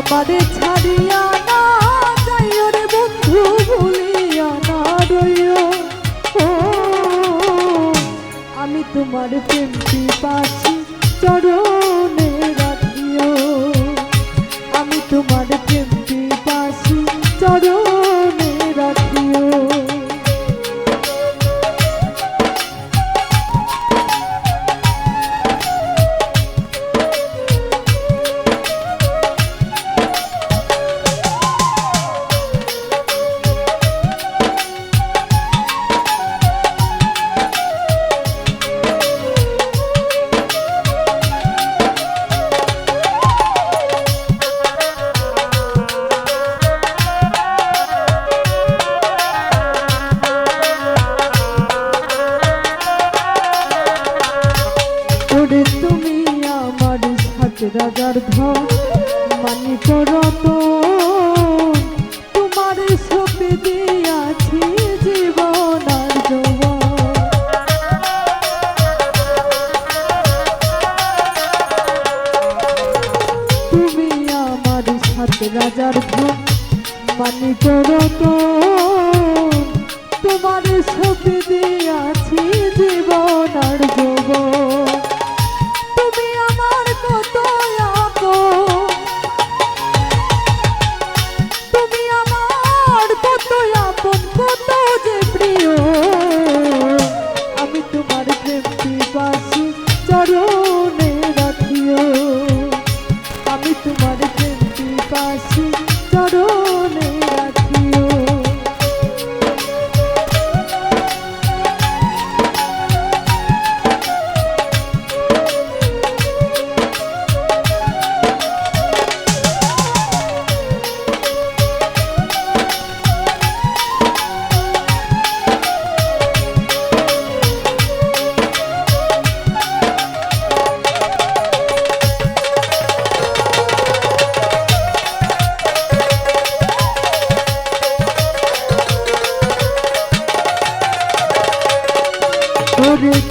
আমারে ছাড়িয়া না যাইও রে বন্ধু ভুলিয়া না রইও। আমি তোমার প্রেমটি পাচ্ছি চরণে রাজার ধর মানি করত তোমার সপে দিয়াছি জীবন তুমি আমার সাথে রাজার ধন মানি করত তোমার সপে দিয়াছি জীবন আর যৌবন। তোমার প্রেমটি পাশে চরণে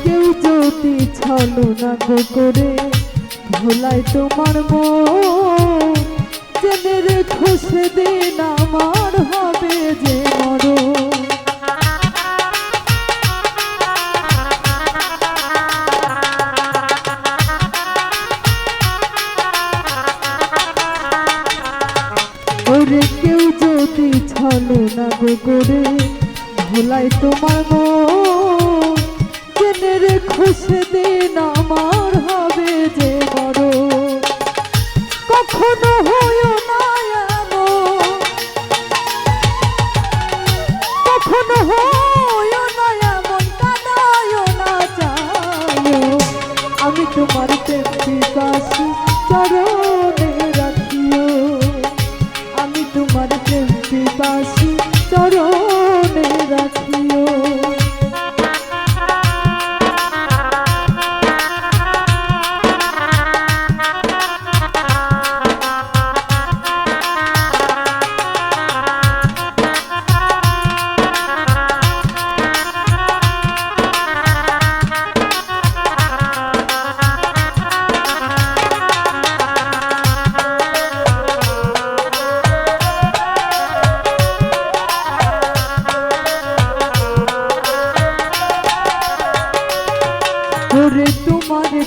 কেউ যদি ছলো না গো করে ভোলাই তোমার মন। জেনে রেখো সেদিন আমার হবে যে মরণ। ওরে কেউ যদি ছলো না গো করে ভোলাই তোমার মন। জেনে খুশি দিন আমার হবে যে বড় কখনো হইও না এমন। কখনো হইও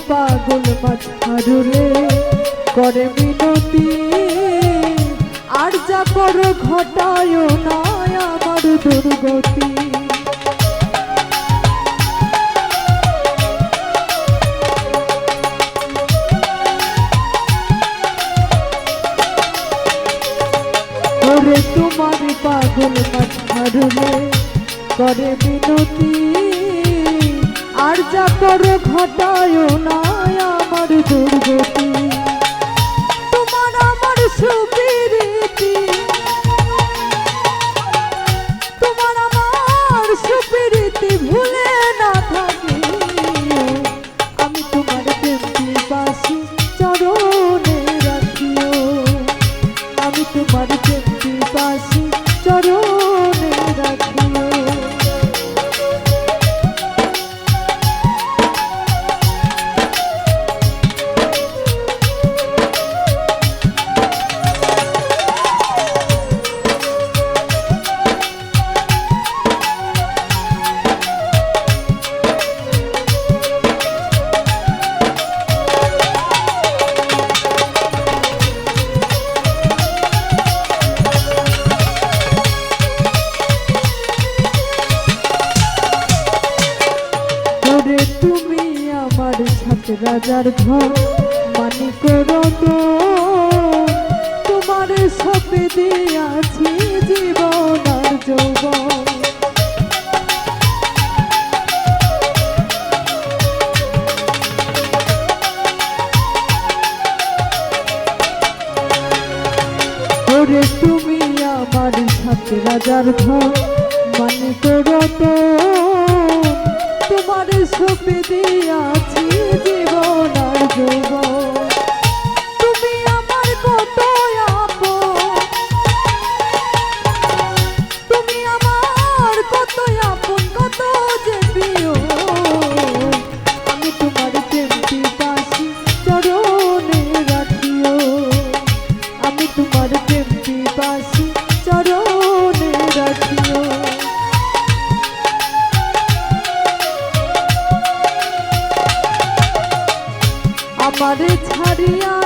পাগল মাথারুরে করে মিনতি। আর যা করো ঘটায় না আমার দুর্গতি। তোমার পাগল মাথারুরে করে মিনতি। আর যা করো ঘটায় না। রাজার ধন তোমার সপে দিয়াছি জীবন আর তুমি আমার সাথে রাজার ঘর মানে করো তোমার সপে দিয়াছি জীবন যৌবন। তারে ছাড়িয়া